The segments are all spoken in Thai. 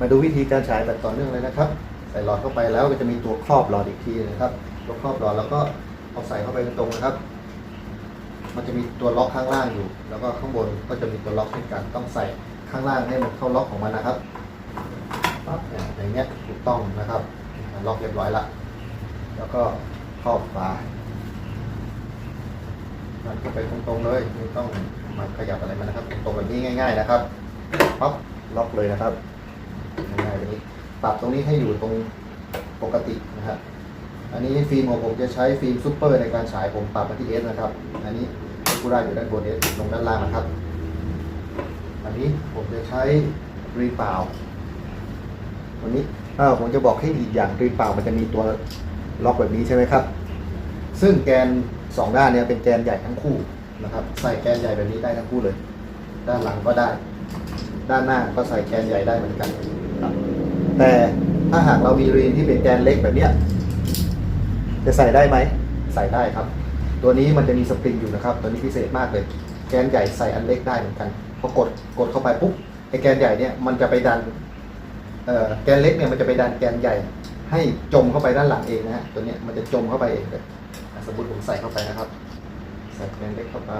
มาดูวิธีการฉายแบบต่อเนื่องเลยนะครับ ใส่หลอดเข้าไปแล้วก็จะมีตัวครอบหลอดอีกทีนะครับ ตัวครอบหลอดแล้วก็เอาใส่เข้าไปตรงนะครับ มันจะมีตัวล็อกข้างล่างอยู่ แล้วก็ข้างบนก็จะมีตัวล็อกเช่นกันต้องใส่ข้างล่างให้มันเข้าล็อกของมันนะครับปั๊บเนี่ยอย่างเงี้ยถูกต้องนะครับ ล็อกเรียบร้อยละ แล้วก็ครอบฝามันก็ไปตรงๆเลยไม่ต้องมาขยับอะไรมันนะครับ ตรงแบบนี้ง่าย ๆ นะครับปั๊บล็อกเลยนะครับ ง่ายๆนี้ปรับตรงนี้ให้อยู่ตรงปกตินะครับอันนี้ฟิล์มของผมจะใช้ฟิล์มซูเปอร์ในการฉายผมปรับมาที่เอสนะครับ อันนี้กูได้อยู่ด้านบนเอสลงด้านล่างนะครับ อันนี้ผมจะใช้รีเปล่าวันนี้เออผมจะบอกให้อีกอย่างรีเปล่ามันจะมีตัวล็อกแบบนี้ใช่ไหมครับ ซึ่งแกนสองด้านเนี่ยเป็นแกนใหญ่ทั้งคู่นะครับ ใส่แกนใหญ่แบบนี้ได้ทั้งคู่เลย ด้านหลังก็ได้ ด้านหน้าก็ใส่แกนใหญ่ได้เหมือนกัน แต่ถ้าหากเรามีรีนที่เป็นแกนเล็กแบบเนี้ยจะใส่ได้ไหม ใส่ได้ครับ ตัวนี้มันจะมีสปริงอยู่นะครับ ตัวนี้พิเศษมากเลย แกนใหญ่ใส่อันเล็กได้เหมือนกัน พอกดกดเข้าไปปุ๊บไอ้แกนใหญ่เนี่ยมันจะไปดันเอ่อแกนเล็กเนี่ยมันจะไปดันแกนใหญ่ ให้จมเข้าไปด้านหลังเองนะฮะ ตัวเนี้ยมันจะจมเข้าไปเองเลยสมมติผมใส่เข้าไปนะครับ ใส่แกนเล็กเข้าไป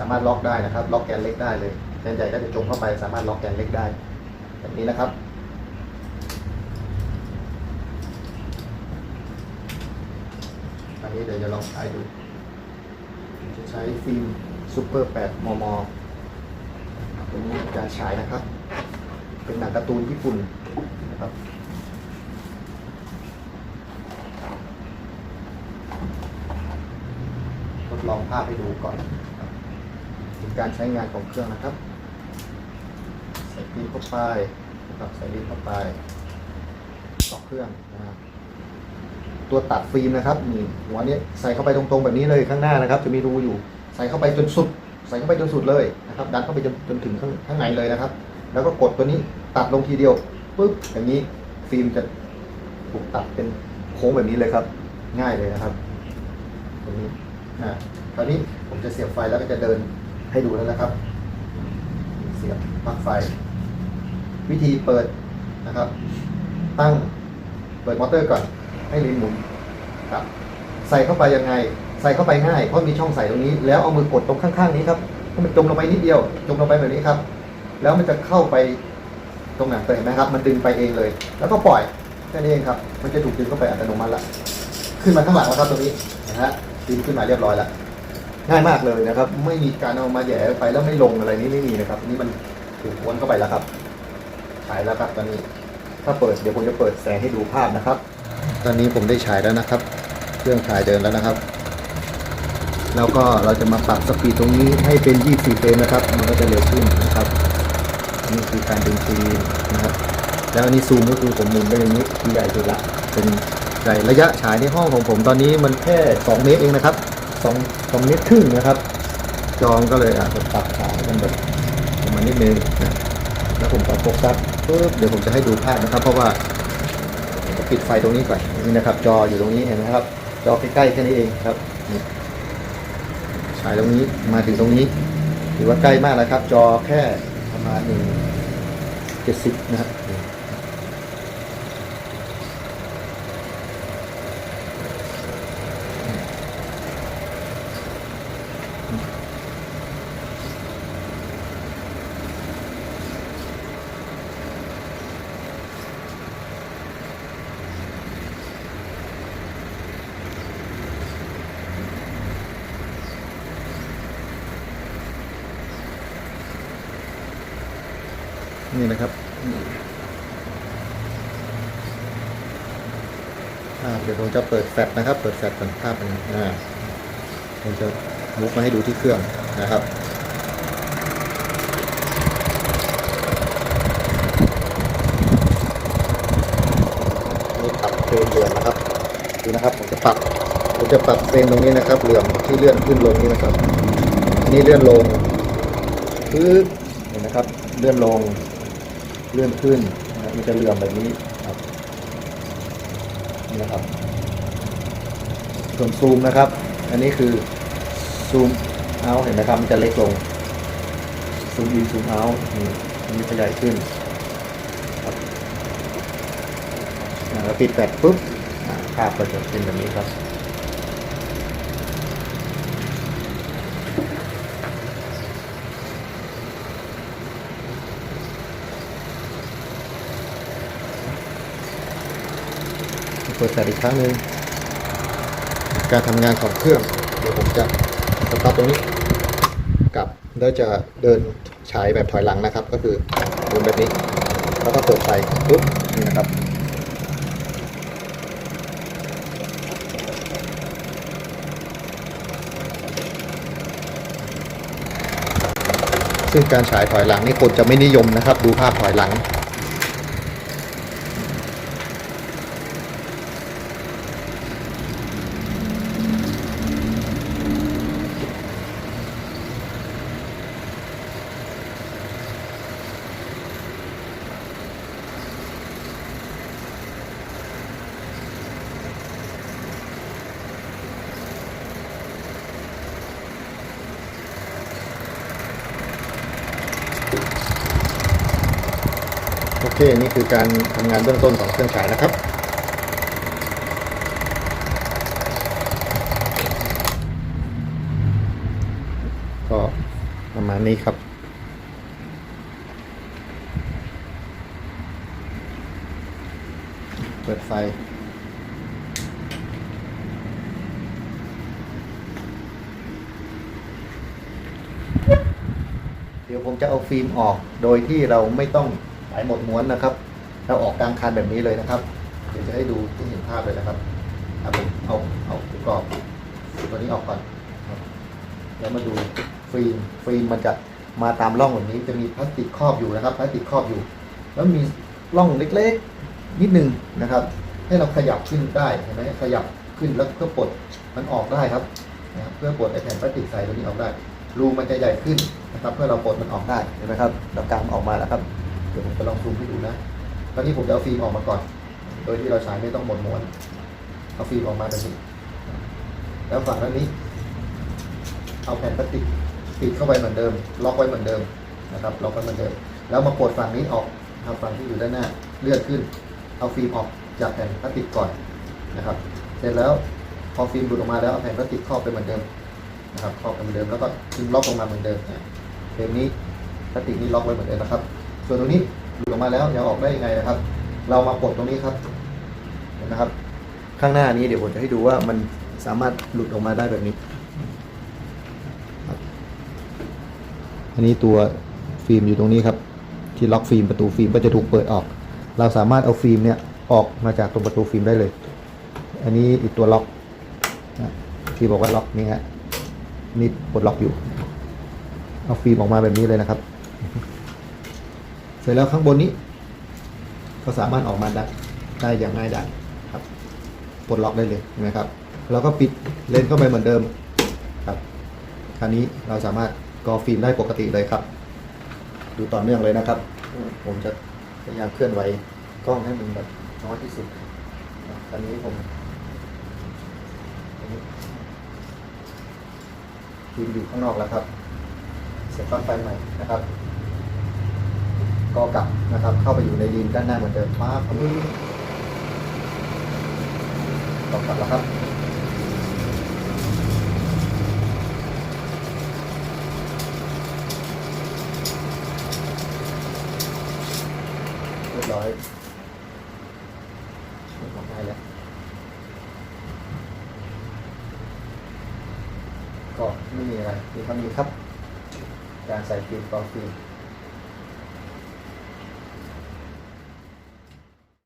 สามารถล็อกได้นะครับ ล็อกแกนเล็กได้เลยแกนใหญ่ก็จะจมเข้าไป สามารถล็อกแกนเล็กได้ แบบนี้นะครับ อันนี้เดี๋ยวจะลองใช้ดู จะใช้ฟิล์มซูเปอร์ 8 มมตัวนี้การฉายนะครับ เป็นหนังการ์ตูนญี่ปุ่นนะครับทดลองภาพให้ดูก่อน การใช้งานของเครื่องนะครับ ใส่ฟิล์มเข้าไปนะครับใส่ฟิล์มเข้าไปต่อเครื่องนะครับตัวตัดฟิล์มนะครับนี่หัวนี้ใส่เข้าไปตรงๆแบบนี้เลยข้างหน้านะครับ จะมีรูอยู่ ใส่เข้าไปจนสุด ใส่เข้าไปจนสุดเลยนะครับ ดันเข้าไปจนจนถึงข้างข้างในเลยนะครับ แล้วก็กดตัวนี้ตัดลงทีเดียวปุ๊บอย่างนี้ฟิล์มจะถูกตัดเป็นโค้งแบบนี้เลยครับ ง่ายเลยนะครับตรงนี้อ่าคราวนี้ผมจะเสียบไฟแล้วก็จะเดิน ให้ดูแล้วนะครับ เสียบปลั๊กไฟ วิธีเปิดนะครับ ตั้งเปิดมอเตอร์ก่อน ให้ลิ้นหมุนครับ ใส่เข้าไปยังไง ใส่เข้าไปง่าย เพราะมีช่องใส่ตรงนี้ แล้วเอามือกดตรงข้างๆนี้ครับให้มันจมลงไปนิดเดียว จมลงไปแบบนี้ครับ แล้วมันจะเข้าไปตรงไหนเคยเห็นไหมครับ มันดึงไปเองเลย แล้วก็ปล่อยแค่นี้เองครับ มันจะถูกดึงเข้าไปอัตโนมัติละ ขึ้นมาข้างหลังแล้วครับตรงนี้นะฮะดึงขึ้นมาเรียบร้อยแล้ว ง่ายมากเลยนะครับ ไม่มีการเอามาแย่ไปแล้วไม่ลงอะไรนี้ไม่มีนะครับ นี่มันถูกวนเข้าไปแล้วครับฉายแล้วครับตอนนี้ ถ้าเปิดเดี๋ยวผมจะเปิดแสงให้ดูภาพนะครับ ตอนนี้ผมได้ฉายแล้วนะครับ เครื่องฉายเดินแล้วนะครับ แล้วก็เราจะมาปรับสปีดตรงนี้ให้เป็น 24 เฟรมนะครับ มันก็จะเร็วขึ้นนะครับ นี่คือการดึงฟิล์มนะครับ แล้วอันนี้ซูมก็คือผมหมุนไปอย่างนี้ที่ใหญ่สุดละเป็นใหญ่ระยะฉายในห้องของผมตอนนี้มันแค่ 2 เมตรเองนะครับ2 2เมตรครึ่งนะครับ จองก็เลยอะผมปรับฉายมันแบบประมาณนิดนึงนะแล้วผมก็โฟกัสปุ๊บเดี๋ยวผมจะให้ดูภาพนะครับ เพราะว่าปิดไฟตรงนี้ก่อนนี่นะครับ จออยู่ตรงนี้เห็นไหมครับ จอใกล้ๆแค่นี้เองครับฉายตรงนี้มาถึงตรงนี้ถือว่าใกล้มากนะครับ จอแค่ประมาณหนึ่งเจ็ดสิบนะครับ นี่นะครับอ่าเดี๋ยวผมจะเปิดแฟลชนะครับ เปิดแฟลชก่อนภาพมันอ่าผมจะมุกมาให้ดูที่เครื่องนะครับนี่ปรับเฟรมเดือนนะครับดูนะครับผมจะปรับผมจะปรับเฟรมตรงนี้นะครับ เหลื่อมที่เลื่อนขึ้นลงนี่นะครับนนี่เลื่อนลงปึ๊บเห็นนะครับ เลื่อนลง เลื่อนขึ้นนะครับมันจะเหลื่อมแบบนี้ครับนี่นะครับ ส่วนซูมนะครับ อันนี้คือซูมเอาเห็นไหมครับมันจะเล็กลงซูมอินซูมเอานี่อันนี้ขยายขึ้นครับอ่าแล้วปิดแปดปุ๊บภาพก็จะเป็นแบบนี้ครับ เปิดแฟลชอีกครั้งหนึ่งการทำงานของเครื่อง เดี๋ยวผมจะสตาร์ทตรงนี้กลับแล้วจะเดินฉายแบบถอยหลังนะครับ ก็คือเดินแบบนี้ แล้วก็เปิดไฟปุ๊บนี่นะครับซึ่งการฉายถอยหลังนี่คนจะไม่นิยมนะครับ ดูภาพถอยหลัง คนี่คือการทำงานเบื้องต้นของเครื่องฉายนะครับ ก็ประมาณนี้ครับเปิดไฟเดี๋ยวผมจะเอาฟิล์มออกโดยที่เราไม่ต้อง หายหมดม้วนนะครับเราออกกลางคันแบบนี้เลยนะครับ เดี๋ยวจะให้ดูที่เห็นภาพเลยนะครับเอาเอาเอากรอบตัวนี้ออกก่อนแล้วมาดูฟิล์มฟิล์มมันจะมาตามร่องแบบนี้จะมีพลาสติกครอบอยู่นะครับพลาสติกครอบอยู่ แล้วมีร่องเล็กๆนิดนึงนะครับ ให้เราขยับขึ้นได้เห็นไหมขยับขึ้นแล้วเพื่อปลดมันออกได้ครับนะครับเพื่อปลดไอแผ่นพลาสติกใสตัวนี้ออกได้รูมันจะใหญ่ขึ้นนะครับ เพื่อเราปลดมันออกได้เห็นไหมครับเรากางมันออกมาแล้วครับ เดี๋ยวผมจะลองซูมให้ดูนะ ตอนนี้ผมจะเอาฟิล์มออกมาก่อน โดยที่เราใช้ไม่ต้องหมดม้วน เอาฟิล์มออกมาแบบนี้ แล้วฝั่งด้านนี้ เอาแผ่นพลาสติกปิดเข้าไปเหมือนเดิม ล็อกไว้เหมือนเดิมนะครับ ล็อกไว้เหมือนเดิม แล้วมาปลดฝั่งนี้ออกทำฝั่งที่อยู่ด้านหน้าเลื่อนขึ้น เอาฟิล์มออกจากแผ่นพลาสติกก่อนนะครับ เสร็จแล้วพอฟิล์มหลุดออกมาแล้วเอาแผ่นพลาสติกครอบไปเหมือนเดิมนะครับครอบไปเหมือนเดิมแล้วก็ดึงล็อกลงมาเหมือนเดิมนะเฟรมนี้พลาสติกนี้ล็อกไว้เหมือนเดิมนะครับ ส่วนตรงนี้หลุดออกมาแล้วจะออกได้ยังไงนะครับ เรามาปลดตรงนี้ครับนะครับ ข้างหน้านี้เดี๋ยวผมจะให้ดูว่ามันสามารถหลุดออกมาได้แบบนี้ อันนี้ตัวฟิล์มอยู่ตรงนี้ครับ ที่ล็อกฟิล์มประตูฟิล์มก็จะถูกเปิดออก เราสามารถเอาฟิล์มเนี่ยออกมาจากตรงประตูฟิล์มได้เลย อันนี้อีกตัวล็อกที่บอกว่าล็อกนี่ฮะนี่ปลดล็อกอยู่ เอาฟิล์มออกมาแบบนี้เลยนะครับ เสร็จแล้วข้างบนนี้ ก็สามารถออกมาได้ได้อย่างง่ายดายครับปลดล็อกได้เลยเห็นไหมครับแล้วก็ปิดเลนเข้าไปเหมือนเดิมครับคราวนี้เราสามารถกอฟิล์มได้ปกติเลยครับ ดูต่อเนื่องเลยนะครับ ผมจะพยายามเคลื่อนไหวกล้องให้มันแบบน้อยที่สุดตอนนี้ผมฟิล์มอยู่ข้างนอกแล้วครับ เสร็จต้นไฟใหม่นะครับ ก็กลับนะครับ เข้าไปอยู่ในดินด้านหน้าเหมือนเดิมมาครับก็กลับแล้วครับเรียบร้อยเรียบร้แล้วก็ไม่มีอะไรมีเท่านี้ครับ การใส่ฟิล์มกรองฟิล์ม